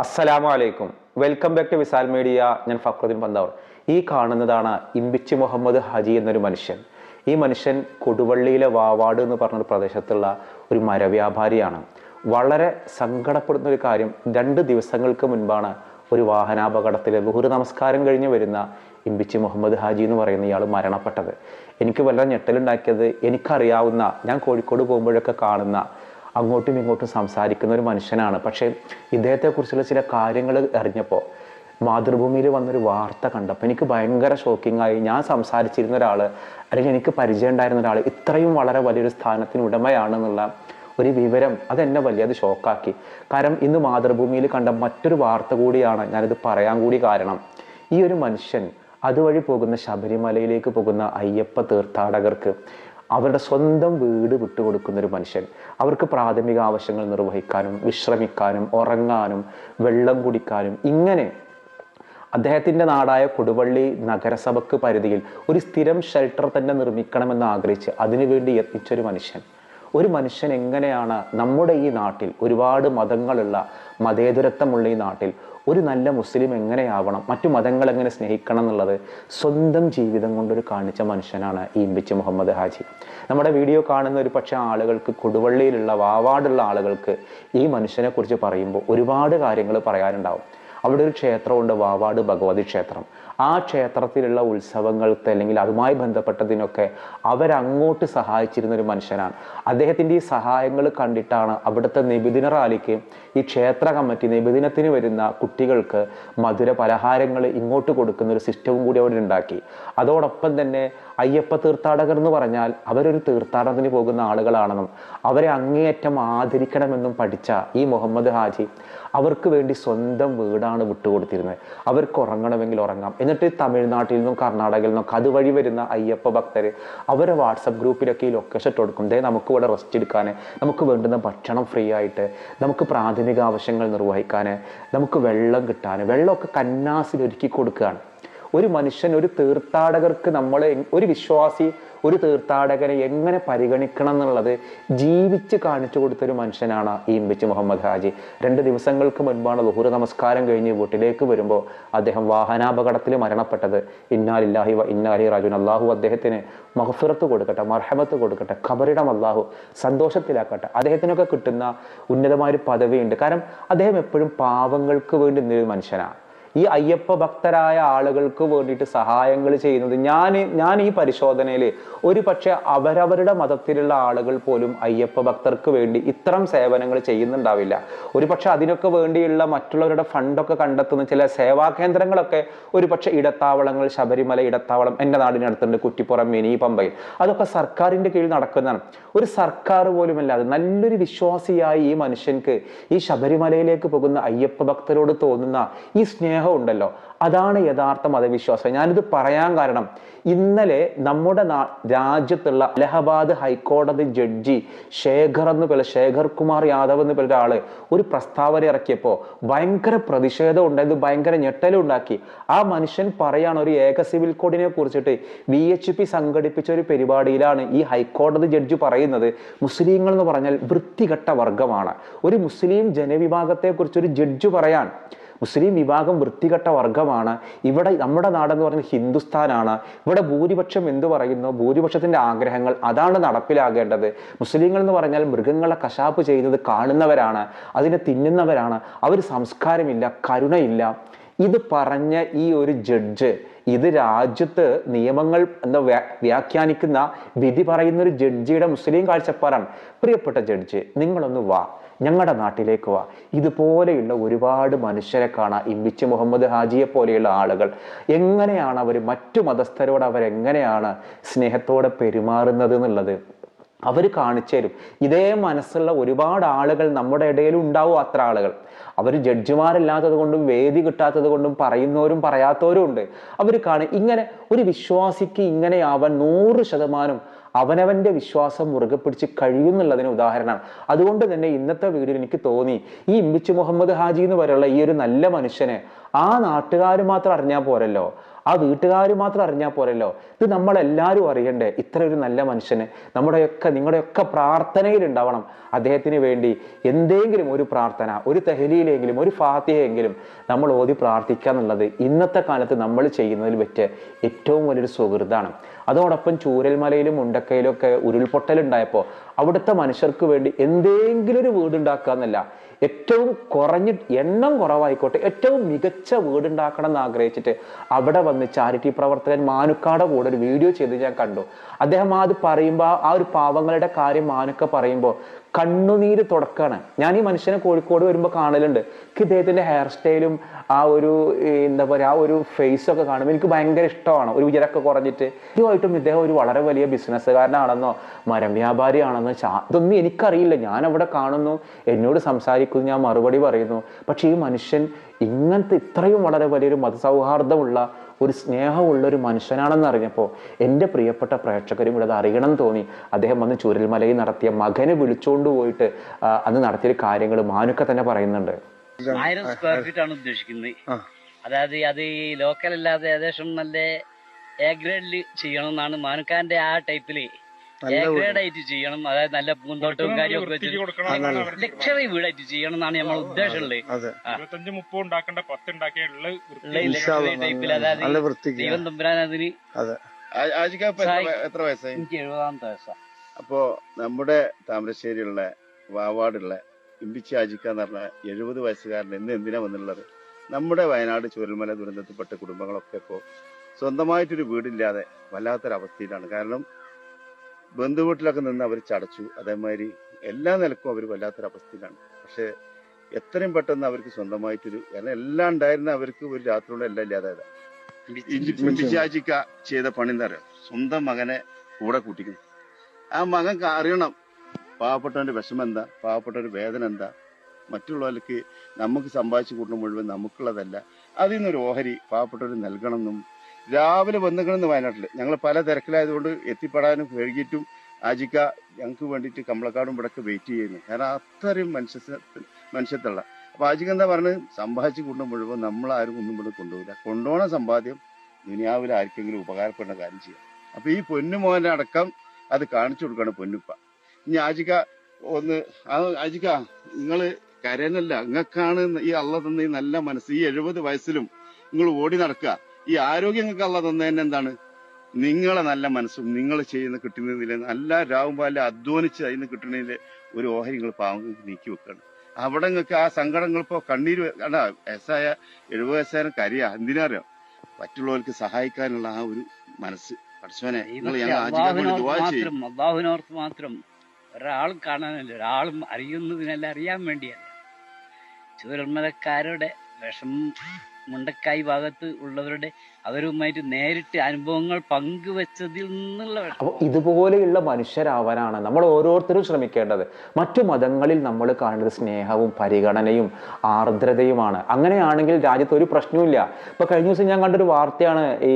അസ്സലാമു അലൈക്കും welcome back to Visal media ഞാൻ ഫക്രുദ്ദീൻ പന്താവർ. ഈ കാണുന്നതാണ് ഇമ്പിച്ചി മുഹമ്മദ് ഹജി എന്നൊരു മനുഷ്യൻ. ഈ മനുഷ്യൻ കൊടുവള്ളിയിലെ വാവാട് എന്ന് പറഞ്ഞൊരു പ്രദേശത്തുള്ള ഒരു മരവ്യാപാരിയാണ്. വളരെ സങ്കടപ്പെടുന്ന ഒരു കാര്യം രണ്ട് ദിവസങ്ങൾക്ക് മുൻപാണ് ഒരു വാഹനാപകടത്തിൽ ബഹുരു നമസ്കാരം കഴിഞ്ഞ് വരുന്ന ഇമ്പിച്ചി മുഹമ്മദ് ഹാജി എന്ന് പറയുന്ന ഇയാൾ മരണപ്പെട്ടത്. എനിക്ക് വല്ല ഞെട്ടലുണ്ടാക്കിയത് എനിക്കറിയാവുന്ന ഞാൻ കോഴിക്കോട് പോകുമ്പോഴൊക്കെ കാണുന്ന അങ്ങോട്ടും ഇങ്ങോട്ടും സംസാരിക്കുന്ന ഒരു മനുഷ്യനാണ്. പക്ഷേ ഇദ്ദേഹത്തെക്കുറിച്ചുള്ള ചില കാര്യങ്ങൾ അറിഞ്ഞപ്പോൾ മാതൃഭൂമിയിൽ വന്നൊരു വാർത്ത കണ്ടപ്പോൾ എനിക്ക് ഭയങ്കര ഷോക്കിംഗ് ആയി. ഞാൻ സംസാരിച്ചിരുന്ന ഒരാൾ അല്ലെങ്കിൽ എനിക്ക് പരിചയം ഉണ്ടായിരുന്ന ഒരാൾ ഇത്രയും വളരെ വലിയൊരു സ്ഥാനത്തിന് ഉടമയാണെന്നുള്ള ഒരു വിവരം അതെന്നെ വലിയ അത് ഷോക്കാക്കി കാരണം ഇന്ന് മാതൃഭൂമിയിൽ കണ്ട മറ്റൊരു വാർത്ത കൂടിയാണ് ഞാനിത് പറയാൻ കൂടി കാരണം. ഈ ഒരു മനുഷ്യൻ അതുവഴി പോകുന്ന ശബരിമലയിലേക്ക് പോകുന്ന അയ്യപ്പ തീർത്ഥാടകർക്ക് അവരുടെ സ്വന്തം വീട് വിട്ടുകൊടുക്കുന്ന ഒരു മനുഷ്യൻ. അവർക്ക് പ്രാഥമിക ആവശ്യങ്ങൾ നിർവഹിക്കാനും വിശ്രമിക്കാനും ഉറങ്ങാനും വെള്ളം കുടിക്കാനും ഇങ്ങനെ അദ്ദേഹത്തിന്റെ നാടായ കൊടുവള്ളി നഗരസഭയ്ക്ക് പരിധിയിൽ ഒരു സ്ഥിരം ഷെൽട്ടർ തന്നെ നിർമ്മിക്കണമെന്ന് ആഗ്രഹിച്ച് അതിനുവേണ്ടി യത്നിച്ചൊരു മനുഷ്യൻ. ഒരു മനുഷ്യൻ എങ്ങനെയാണ് നമ്മുടെ ഈ നാട്ടിൽ ഒരുപാട് മതങ്ങളുള്ള മതേതരത്വമുള്ള ഈ നാട്ടിൽ ഒരു നല്ല മുസ്ലിം എങ്ങനെയാവണം? മറ്റു മതങ്ങൾ എങ്ങനെ സ്നേഹിക്കണം എന്നുള്ളത് സ്വന്തം ജീവിതം കൊണ്ടൊരു കാണിച്ച മനുഷ്യനാണ് ഈ മുഹമ്മദ് ഹാജി. നമ്മുടെ വീഡിയോ കാണുന്ന ഒരു പക്ഷേ ആളുകൾക്ക് കൊടുവള്ളിയിലുള്ള വാവാടുള്ള ആളുകൾക്ക് ഈ മനുഷ്യനെക്കുറിച്ച് പറയുമ്പോൾ ഒരുപാട് കാര്യങ്ങൾ പറയാനുണ്ടാവും. അവിടെ ഒരു ക്ഷേത്രമുണ്ട് വാവാട് ഭഗവതി ക്ഷേത്രം. ആ ക്ഷേത്രത്തിലുള്ള ഉത്സവങ്ങൾക്ക് അല്ലെങ്കിൽ അതുമായി ബന്ധപ്പെട്ടതിനൊക്കെ അവരങ്ങോട്ട് സഹായിച്ചിരുന്ന ഒരു മനുഷ്യനാണ്. അദ്ദേഹത്തിന്റെ ഈ സഹായങ്ങൾ കണ്ടിട്ടാണ് അവിടുത്തെ നിബിദിന റാലിക്ക് ഈ ക്ഷേത്ര കമ്മിറ്റി നിബിദിനത്തിന് വരുന്ന കുട്ടികൾക്ക് മധുര പലഹാരങ്ങൾ ഇങ്ങോട്ട് കൊടുക്കുന്ന ഒരു സിസ്റ്റവും കൂടി അവിടെ ഉണ്ടാക്കി. അതോടൊപ്പം തന്നെ അയ്യപ്പ തീർത്ഥാടകർ എന്ന് പറഞ്ഞാൽ അവരൊരു തീർത്ഥാടനത്തിന് പോകുന്ന ആളുകളാണെന്നും അവരെ അങ്ങേയറ്റം ആദരിക്കണമെന്നും പഠിച്ച ഈ മുഹമ്മദ് ഹാജി അവർക്ക് വേണ്ടി സ്വന്തം വീടാണ് വിട്ടുകൊടുത്തിരുന്നത്. അവർക്ക് ഉറങ്ങണമെങ്കിൽ ഉറങ്ങാം. എന്നിട്ട് തമിഴ്നാട്ടിൽ നിന്നും കർണാടകയിൽ നിന്നും അതുവഴി വരുന്ന അയ്യപ്പ ഭക്തർ അവരെ വാട്സപ്പ് ഗ്രൂപ്പിലൊക്കെ ഈ ലൊക്കേഷൻ ഇട്ട് കൊടുക്കും. ദേ നമുക്ക് ഇവിടെ റെസ്റ്റ് എടുക്കാൻ നമുക്ക് വേണ്ടുന്ന ഭക്ഷണം ഫ്രീ ആയിട്ട് നമുക്ക് പ്രാഥമിക ആവശ്യങ്ങൾ നിർവഹിക്കാൻ നമുക്ക് വെള്ളം കിട്ടാൻ വെള്ളമൊക്കെ കന്നാസിൽ ഒരുക്കി കൊടുക്കുകയാണ്. ഒരു മനുഷ്യൻ ഒരു തീർത്ഥാടകർക്ക് നമ്മൾ ഒരു വിശ്വാസി ഒരു തീർത്ഥാടകനെ എങ്ങനെ പരിഗണിക്കണം എന്നുള്ളത് ജീവിച്ച് കാണിച്ചു കൊടുത്തൊരു മനുഷ്യനാണ് ഈ ഇമ്പിച്ച് മുഹമ്മദ് ഹാജി. രണ്ട് ദിവസങ്ങൾക്ക് മുൻപാണ് ദുഹൂർ നമസ്കാരം കഴിഞ്ഞ് വീട്ടിലേക്ക് വരുമ്പോൾ അദ്ദേഹം വാഹനാപകടത്തിൽ മരണപ്പെട്ടത്. ഇന്നാലില്ലാഹി വ ഇന്നാലി റാജുൻ അള്ളാഹു അദ്ദേഹത്തിന് മഹഫിറത്ത് കൊടുക്കട്ടെ മർഹമത്ത് കൊടുക്കട്ടെ ഖബറിടം അള്ളാഹു സന്തോഷത്തിലാക്കട്ടെ. അദ്ദേഹത്തിനൊക്കെ കിട്ടുന്ന ഉന്നതമായൊരു പദവിയുണ്ട്. കാരണം അദ്ദേഹം എപ്പോഴും പാവങ്ങൾക്ക് വേണ്ടി നിന്നൊരു മനുഷ്യനാണ്. ഈ അയ്യപ്പ ഭക്തരായ ആളുകൾക്ക് വേണ്ടിയിട്ട് സഹായങ്ങൾ ചെയ്യുന്നത് ഞാൻ ഞാൻ ഈ പരിശോധനയിൽ ഒരു പക്ഷെ അവരവരുടെ മതത്തിലുള്ള ആളുകൾ പോലും അയ്യപ്പ ഭക്തർക്ക് വേണ്ടി ഇത്തരം സേവനങ്ങൾ ചെയ്യുന്നുണ്ടാവില്ല. ഒരു പക്ഷെ അതിനൊക്കെ വേണ്ടിയുള്ള മറ്റുള്ളവരുടെ ഫണ്ടൊക്കെ കണ്ടെത്തുന്ന ചില സേവാ കേന്ദ്രങ്ങളൊക്കെ ഒരു പക്ഷെ ഇടത്താവളങ്ങൾ ശബരിമല ഇടത്താവളം എന്റെ നാടിനടുത്തുണ്ട് കുറ്റിപ്പുറം മിനി പമ്പയിൽ. അതൊക്കെ സർക്കാരിന്റെ കീഴിൽ നടക്കുന്നതാണ്. ഒരു സർക്കാർ പോലുമല്ലാതെ നല്ലൊരു വിശ്വാസിയായി ഈ മനുഷ്യൻക്ക് ഈ ശബരിമലയിലേക്ക് പോകുന്ന അയ്യപ്പ ഭക്തരോട് തോന്നുന്ന ഈ സ്നേഹം ഉണ്ടല്ലോ അതാണ് യഥാർത്ഥ മതവിശ്വാസം. ഞാനിത് പറയാൻ കാരണം ഇന്നലെ നമ്മുടെ രാജ്യത്തുള്ള അലഹബാദ് ഹൈക്കോടതി ജഡ്ജി ശേഖർ എന്ന് പേര് ശേഖർ കുമാർ യാദവ് എന്ന് പേര് ഒരു പ്രസ്താവന ഇറക്കിയപ്പോൾ ഭയങ്കര പ്രതിഷേധം ഉണ്ടായത് ഭയങ്കര ഞെട്ടലും ഉണ്ടാക്കി. ആ മനുഷ്യൻ പറയാണ് ഒരു ഏക സിവിൽ കോഡിനെ കുറിച്ചിട്ട് വി എച്ച് പി സംഘടിപ്പിച്ച ഒരു പരിപാടിയിലാണ് ഈ ഹൈക്കോടതി ജഡ്ജി പറയുന്നത്. മുസ്ലിങ്ങൾ എന്ന് പറഞ്ഞാൽ വൃത്തികെട്ട വർഗമാണ് ഒരു മുസ്ലിം ജനവിഭാഗത്തെക്കുറിച്ച് ഒരു ജഡ്ജി പറയാൻ മുസ്ലിം വിഭാഗം വൃത്തികെട്ട വർഗമാണ് ഇവിടെ നമ്മുടെ നാടെന്ന് പറയുന്നത് ഹിന്ദുസ്ഥാനാണ്. ഇവിടെ ഭൂരിപക്ഷം എന്ത് പറയുന്നു? ഭൂരിപക്ഷത്തിന്റെ ആഗ്രഹങ്ങൾ അതാണ് നടപ്പിലാകേണ്ടത്. മുസ്ലിങ്ങൾ എന്ന് പറഞ്ഞാൽ മൃഗങ്ങളെ കശാപ്പ് ചെയ്യുന്നത് കാണുന്നവരാണ്. അതിനെ തിന്നുന്നവരാണ്. അവർ സംസ്കാരമില്ല കരുണയില്ല. ഇത് പറഞ്ഞ ഈ ഒരു ജഡ്ജ് ഇത് രാജ്യത്ത് നിയമങ്ങൾ എന്താ വ്യാഖ്യാനിക്കുന്ന വിധി പറയുന്ന ഒരു ജഡ്ജിയുടെ മുസ്ലിം കാഴ്ചപ്പാടാണ്. പ്രിയപ്പെട്ട ജഡ്ജി നിങ്ങളൊന്ന് വാ. ഞങ്ങളുടെ നാട്ടിലേക്ക് വാ. ഇതുപോലെയുള്ള ഒരുപാട് മനുഷ്യരെ കാണാം. ഇമ്പിച്ച് മുഹമ്മദ് ഹാജിയെ പോലെയുള്ള ആളുകൾ. എങ്ങനെയാണ് അവർ മറ്റു മതസ്ഥരോട് അവരെങ്ങനെയാണ് സ്നേഹത്തോടെ പെരുമാറുന്നത് എന്നുള്ളത്? അവർ കാണിച്ചു തരും. ഇതേ മനസ്സുള്ള ഒരുപാട് ആളുകൾ നമ്മുടെ ഇടയിൽ ഉണ്ടാവും അത്ര ആളുകൾ. അവർ ജഡ്ജിമാരില്ലാത്തത് കൊണ്ടും വേദി കിട്ടാത്തത് കൊണ്ടും പറയുന്നവരും പറയാത്തവരും ഉണ്ട്. അവർ കാണും ഇങ്ങനെ ഒരു വിശ്വാസിക്ക് ഇങ്ങനെയാവാൻ നൂറ് ശതമാനം അവനവന്റെ വിശ്വാസം മുറുകെ പിടിച്ച് കഴിയുന്നുള്ളതിന് ഉദാഹരണമാണ്. അതുകൊണ്ട് തന്നെ ഇന്നത്തെ വീഡിയോ എനിക്ക് തോന്നി ഈ ഇമ്പിച്ച് മുഹമ്മദ് ഹാജി എന്ന് പറയുള്ള ഈ ഒരു നല്ല മനുഷ്യനെ ആ നാട്ടുകാർ മാത്രം അറിഞ്ഞാൽ പോരല്ലോ. ആ വീട്ടുകാർ മാത്രം അറിഞ്ഞാൽ പോരല്ലോ. ഇത് നമ്മളെല്ലാവരും അറിയണ്ടേ. ഇത്ര ഒരു നല്ല മനുഷ്യന്. നമ്മുടെയൊക്കെ നിങ്ങളുടെയൊക്കെ പ്രാർത്ഥനയിൽ ഉണ്ടാവണം. അദ്ദേഹത്തിന് വേണ്ടി എന്തെങ്കിലും ഒരു പ്രാർത്ഥന ഒരു തെഹലിയിലെങ്കിലും ഒരു ഫാത്തിയെങ്കിലും നമ്മൾ ഓതി പ്രാർത്ഥിക്കുക എന്നുള്ളത് ഇന്നത്തെ കാലത്ത് നമ്മൾ ചെയ്യുന്നതിൽ പറ്റിയ ഏറ്റവും വലിയൊരു സുഹൃത്താണ്. അതോടൊപ്പം ചൂരൽമലയിലും മുണ്ടക്കയിലും ഒക്കെ ഉരുൾപൊട്ടലുണ്ടായപ്പോൾ അവിടുത്തെ മനുഷ്യർക്ക് വേണ്ടി എന്തെങ്കിലും ഒരു വീടുണ്ടാക്കുക എന്നല്ല. ഏറ്റവും കുറഞ്ഞ എണ്ണം കുറവായിക്കോട്ടെ ഏറ്റവും മികച്ച വീടുണ്ടാക്കണം എന്ന് ആഗ്രഹിച്ചിട്ട് അവിടെ വന്ന് ചാരിറ്റി പ്രവർത്തകൻ മാനുക്കാടെ കൂടെ ഒരു വീഡിയോ ചെയ്ത് ഞാൻ കണ്ടു. അദ്ദേഹം അത് പറയുമ്പോൾ ആ ഒരു പാവങ്ങളുടെ കാര്യം മാനുക്ക പറയുമ്പോൾ കണ്ണുനീര് തുടക്കാണ്. ഞാൻ ഈ മനുഷ്യനെ കോഴിക്കോട് വരുമ്പോൾ കാണലുണ്ട്. എനിക്ക് ഇദ്ദേഹത്തിന്റെ ഹെയർ സ്റ്റൈലും ആ ഒരു എന്താ പറയുക ആ ഒരു ഫേസൊക്കെ കാണുമ്പോൾ എനിക്ക് ഭയങ്കര ഇഷ്ടമാണ്. ഒരു ഉയരൊക്കെ കുറഞ്ഞിട്ട്. ഇതുമായിട്ടും ഇദ്ദേഹം ഒരു വളരെ വലിയ ബിസിനസ്സുകാരനാണെന്നോ മരം വ്യാപാരിയാണെന്നോ ചാ- ഇതൊന്നും എനിക്കറിയില്ല. ഞാൻ അവിടെ കാണുന്നു. എന്നോട് സംസാരിക്കുന്നു. ഞാൻ മറുപടി പറയുന്നു. പക്ഷേ ഈ മനുഷ്യൻ ഇങ്ങനത്തെ ഇത്രയും വളരെ വലിയൊരു മതസൗഹാർദ്ദമുള്ള ഒരു സ്നേഹമുള്ള ഒരു മനുഷ്യനാണെന്ന് അറിഞ്ഞപ്പോൾ എന്റെ പ്രിയപ്പെട്ട പ്രേക്ഷകരും ഇവിടെ അത് അറിയണം തോന്നി. അദ്ദേഹം വന്ന് ചുരൽമലയിൽ നടത്തിയ മകനെ വിളിച്ചുകൊണ്ട് പോയിട്ട് അന്ന് നടത്തിയ കാര്യങ്ങൾ മാനുക്ക തന്നെ പറയുന്നുണ്ട്. ആയിരം സ്ക്വയർ ഫീറ്റ് ആണ് ഉദ്ദേശിക്കുന്നത്. അതായത് അത് ഈ ലോക്കൽ അല്ലാതെ ഏകദേശം നല്ല എ ഗ്രേഡിൽ ചെയ്യണം എന്നാണ് മാനുക്കാന്റെ ആ ടൈപ്പിൽ ഗ്രേഡ് ചെയ്യണം. അതായത് നല്ല പൂന്തോട്ടവും കാര്യമൊക്കെ വെച്ച് ലക്ഷറി വീടായിട്ട് ചെയ്യണം എന്നാണ് നമ്മൾ ഉദ്ദേശമുള്ളത്. അതെ ഇരുപത്തഞ്ച് മുപ്പത് ഉണ്ടാക്കേണ്ട പത്ത് ഉണ്ടാക്കിയുള്ള ഉള്ള ഈ ഇൻഷാ ലക്ഷറി അല്ലാ, ടൈപ്പിൽ അതായത് ദൈവം തമ്പുരാൻ അതിന് അതെ. ആജിക ഇപ്പൊ എത്ര എത്ര വയസ്സായി? എനിക്ക് എഴുപതാമത്തെ വയസ്സാണ് അപ്പോ നമ്മുടെ താമരശ്ശേരിയുള്ള വാവാടുള്ള ഇമ്പിച്ചി ആജിക്ക എന്ന് പറഞ്ഞ എഴുപത് വയസ്സുകാരൻ ഇന്ന് എന്തിനാ വന്നുള്ളത് നമ്മുടെ വയനാട് ചുരൽമല ദുരന്തത്തിൽപ്പെട്ട കുടുംബങ്ങളൊക്കെ ഇപ്പോൾ സ്വന്തമായിട്ടൊരു വീടില്ലാതെ വല്ലാത്തൊരവസ്ഥയിലാണ്. കാരണം ബന്ധുവീട്ടിലൊക്കെ നിന്ന് അവർ ചടച്ചു. അതേമാതിരി എല്ലാ നിലക്കും അവർ വല്ലാത്തൊരവസ്ഥയിലാണ്. പക്ഷേ എത്രയും പെട്ടെന്ന് അവർക്ക് സ്വന്തമായിട്ടൊരു കാരണം എല്ലാം ഉണ്ടായിരുന്ന അവർക്ക് ഒരു രാത്രി കൊണ്ട് എല്ലാം ഇല്ലാതായത്. പിശാചിക്ക ചെയ്ത പണി എന്താ പറയുക സ്വന്തം മകനെ കൂടെ കൂട്ടിക്കുന്നു. ആ മകൻ അറിയണം പാവപ്പെട്ടവന്റെ വിഷമം എന്താ? പാവപ്പെട്ടവന്റെ വേദന എന്താ? മറ്റുള്ളവർക്ക് നമുക്ക് സമ്പാദിച്ചു കൂട്ടുന്ന മുഴുവൻ നമുക്കുള്ളതല്ല. അതിൽ നിന്നൊരു ഓഹരി പാവപ്പെട്ടവർ നൽകണം എന്നും രാവിലെ വന്നിക്കണമെന്ന് വയനാട്ടിൽ ഞങ്ങൾ പല തിരക്കിലായതുകൊണ്ട് എത്തിപ്പെടാനും വൈകിട്ടും ആജിക്ക ഞങ്ങൾക്ക് വേണ്ടിയിട്ട് കമ്പളക്കാടും ഇവിടെയൊക്കെ വെയിറ്റ് ചെയ്യുന്നു. കാരണം അത്രയും മനുഷ്യ മനുഷ്യത്തുള്ള അപ്പൊ ആജിക്ക എന്താ പറഞ്ഞത് സമ്പാദിച്ച് കൊണ്ട് മുഴുവൻ നമ്മളാരും ഒന്നും ഇവിടെ കൊണ്ടുപോകില്ല. കൊണ്ടുപോകണ സമ്പാദ്യം ദുനിയാവിൽ ആർക്കെങ്കിലും ഉപകാരപ്പെടുന്ന കാര്യം ചെയ്യാം. അപ്പൊ ഈ പൊന്നുമോനെ അടക്കം അത് കാണിച്ചു കൊടുക്കണം പൊന്നുപ്പ. ഇനി ആജിക്ക ഒന്ന് ആ ആജിക നിങ്ങൾ കരനല്ല നിങ്ങൾക്കാണ് ഈ അള്ള തന്ന ഈ നല്ല മനസ്സ്. ഈ എഴുപത് വയസ്സിലും നിങ്ങൾ ഓടി നടക്കുക. ഈ ആരോഗ്യം നിങ്ങൾക്ക് അള്ള തന്നതന്നെ എന്താണ്? നിങ്ങളെ നല്ല മനസ്സും നിങ്ങൾ ചെയ്യുന്ന കിട്ടുന്നതിൽ നല്ല രാവും പാല അധ്വാനിച്ച് അതിന് കിട്ടുന്നതിൽ ഒരു ഓഹരി നിങ്ങൾ പാവം നീക്കി വെക്കുകയാണ് അവിടെ നിങ്ങൾക്ക് ആ സങ്കടങ്ങൾ ഇപ്പോൾ കണ്ണീര് കണ്ട വയസ്സായ എഴുപത് വയസ്സായാലും കരിയാ. എന്തിനറിയാം? മറ്റുള്ളവർക്ക് സഹായിക്കാനുള്ള ആ ഒരു മനസ്സ്. പഠിച്ചവനെ ചെയ്യും. മാത്രം ഒരാൾ കാണാനല്ല. ഒരാളും അറിയുന്നതിനല്ല അറിയാൻ വേണ്ടിയല്ല. ചുരന്മലക്കാരുടെ വിഷമം മുണ്ടക്കായി ഭാഗത്ത് ഉള്ളവരുടെ അവരുമായിട്ട് നേരിട്ട് അനുഭവങ്ങൾ പങ്കുവെച്ചതിൽ നിന്നുള്ള അപ്പോൾ ഇതുപോലെയുള്ള മനുഷ്യരാവാനാണ് നമ്മൾ ഓരോരുത്തരും ശ്രമിക്കേണ്ടത്. മറ്റു മതങ്ങളിൽ നമ്മൾ കാണുന്നത് സ്നേഹവും പരിഗണനയും ആർദ്രതയുമാണ്. അങ്ങനെയാണെങ്കിൽ രാജ്യത്ത് ഒരു പ്രശ്നവുമില്ല. ഇപ്പൊ കഴിഞ്ഞ ദിവസം ഞാൻ കണ്ടൊരു വാർത്തയാണ്. ഈ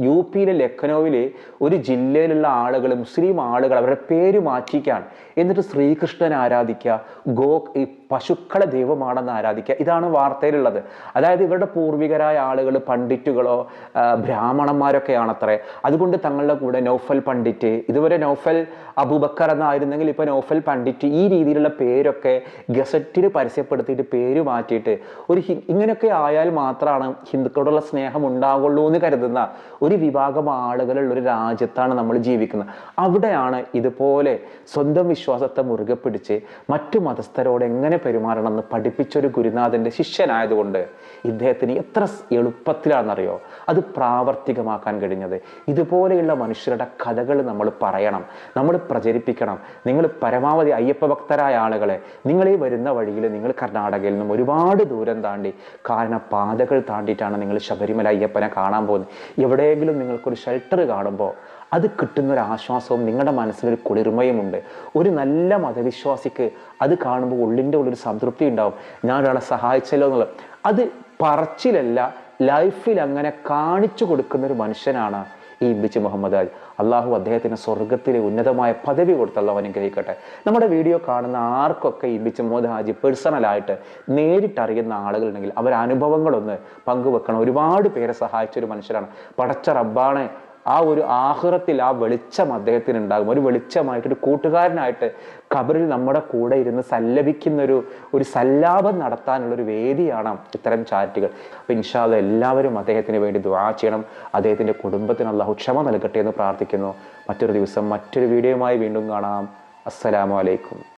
യു പിയിലെ ലഖ്നൌവിൽ ഒരു ജില്ലയിലുള്ള ആളുകൾ മുസ്ലിം ആളുകൾ അവരുടെ പേര് മാറ്റിക്കാൻ എന്നിട്ട് ശ്രീകൃഷ്ണൻ ആരാധിക്കുക? ഗോ പശുക്കളെ ദൈവമാണെന്ന് ആരാധിക്കുക. ഇതാണ് വാർത്തയിലുള്ളത്. അതായത് ഇവരുടെ പൂർവികരായ ആളുകൾ പണ്ഡിറ്റുകളോ ബ്രാഹ്മണന്മാരൊക്കെയാണ് ബ്രാഹ്മണന്മാരൊക്കെയാണത്രേ. അതുകൊണ്ട് തങ്ങളുടെ കൂടെ നൗഫൽ പണ്ഡിറ്റ് ഇതുവരെ നൗഫൽ അബൂബക്കർ എന്നായിരുന്നെങ്കിൽ ഇപ്പോൾ നൗഫൽ പണ്ഡിറ്റ് ഈ രീതിയിലുള്ള പേരൊക്കെ ഗസറ്റിൽ പരസ്യപ്പെടുത്തിയിട്ട് പേര് മാറ്റിയിട്ട് ഒരു ഇങ്ങനെയൊക്കെ ആയാൽ മാത്രമാണ് ഹിന്ദുക്കളോടുള്ള സ്നേഹം ഉണ്ടാവുള്ളൂ എന്ന് കരുതുന്ന ഒരു വിഭാഗം ആളുകളുള്ള ഒരു രാജ്യത്താണ് നമ്മൾ ജീവിക്കുന്നത്. അവിടെയാണ് ഇതുപോലെ സ്വന്തം വിശ്വാസത്തെ മുറുകെ പിടിച്ച് മറ്റു മതസ്ഥരോട് എങ്ങനെ പെരുമാറണം എന്ന് പഠിപ്പിച്ച ഒരു ഗുരുനാഥന്റെ ശിഷ്യനായതുകൊണ്ട് ഇദ്ദേഹത്തിന് എത്ര എളുപ്പത്തിലാണെന്നറിയോ? അത് പ്രാവർത്തികമാക്കാൻ കഴിഞ്ഞത്. ഇതുപോലെയുള്ള മനുഷ്യരുടെ കഥകൾ നമ്മൾ പറയണം നമ്മൾ പ്രചരിപ്പിക്കണം. നിങ്ങൾ പരമാവധി അയ്യപ്പ ഭക്തരായ ആളുകളെ നിങ്ങൾ ഈ വരുന്ന വഴിയിൽ നിങ്ങൾ കർണാടകയിൽ നിന്നും ഒരുപാട് ദൂരം താണ്ടി കാരണം പാതകൾ താണ്ടിയിട്ടാണ് നിങ്ങൾ ശബരിമല അയ്യപ്പനെ കാണാൻ പോകുന്നത്. എവിടെയെങ്കിലും നിങ്ങൾക്കൊരു ഷെൽട്ടർ കാണുമ്പോൾ അത് കിട്ടുന്ന ഒരു ആശ്വാസവും നിങ്ങളുടെ മനസ്സിലൊരു കുളിർമയുമുണ്ട്. ഒരു നല്ല മതവിശ്വാസിക്ക് അത് കാണുമ്പോൾ ഉള്ളിന്റെ ഉള്ളിൽ ഒരു സംതൃപ്തി ഉണ്ടാവും. ഞാൻ ഒരാളെ സഹായിച്ചല്ലോ എന്നുള്ളത്. അത് പറച്ചിലല്ല ലൈഫിൽ അങ്ങനെ കാണിച്ചു കൊടുക്കുന്ന ഒരു മനുഷ്യനാണ് ഈ ബിച്ച് മുഹമ്മദ് അലി. അള്ളാഹു അദ്ദേഹത്തിന് സ്വർഗത്തിലെ ഉന്നതമായ പദവി കൊടുത്ത് അള്ളാഹു അനുഗ്രഹിക്കട്ടെ നമ്മുടെ വീഡിയോ കാണുന്ന ആർക്കൊക്കെ ഈ ബിച്ച് മുഹമ്മദ് ഹാജി പേഴ്സണലായിട്ട് നേരിട്ടറിയുന്ന ആളുകളുണ്ടെങ്കിൽ അവരനുഭവങ്ങളൊന്ന് പങ്കുവെക്കണം. ഒരുപാട് പേരെ സഹായിച്ച ഒരു മനുഷ്യരാണ്. പടച്ച റബ്ബാണ് ആ ഒരു ആഹ്റത്തിൽ ആ വെളിച്ചം അദ്ദേഹത്തിന് ഉണ്ടാകും. ഒരു വെളിച്ചമായിട്ട് ഒരു കൂട്ടുകാരനായിട്ട് ഖബറിൽ നമ്മുടെ കൂടെ ഇരുന്ന് സല്ലപിക്കുന്ന ഒരു ഒരു സല്ലാപം നടത്താനുള്ള ഒരു വേദിയാണ് ഇത്തരം ചാറ്റുകൾ അപ്പം ഇൻഷാല്ല എല്ലാവരും അദ്ദേഹത്തിന് വേണ്ടി ദുആ ചെയ്യണം. അദ്ദേഹത്തിന്റെ കുടുംബത്തിന് അള്ളാഹു ക്ഷമ നൽകട്ടെ എന്ന് പ്രാർത്ഥിക്കുന്നു. മറ്റൊരു ദിവസം മറ്റൊരു വീഡിയോയുമായി വീണ്ടും കാണാം. അസ്സലാമു അലൈക്കും.